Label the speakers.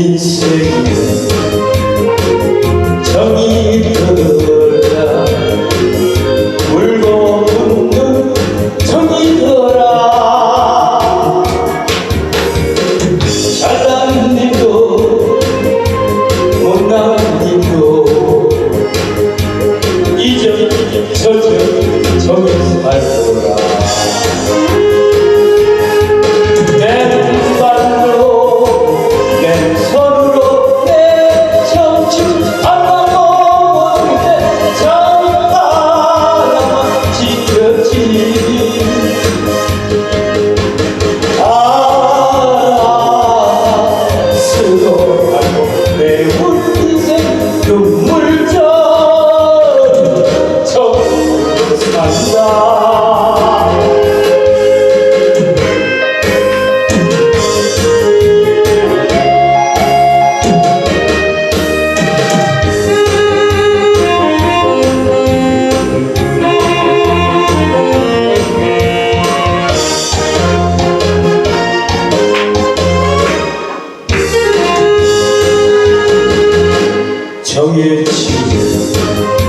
Speaker 1: Senhor. 정의의 지금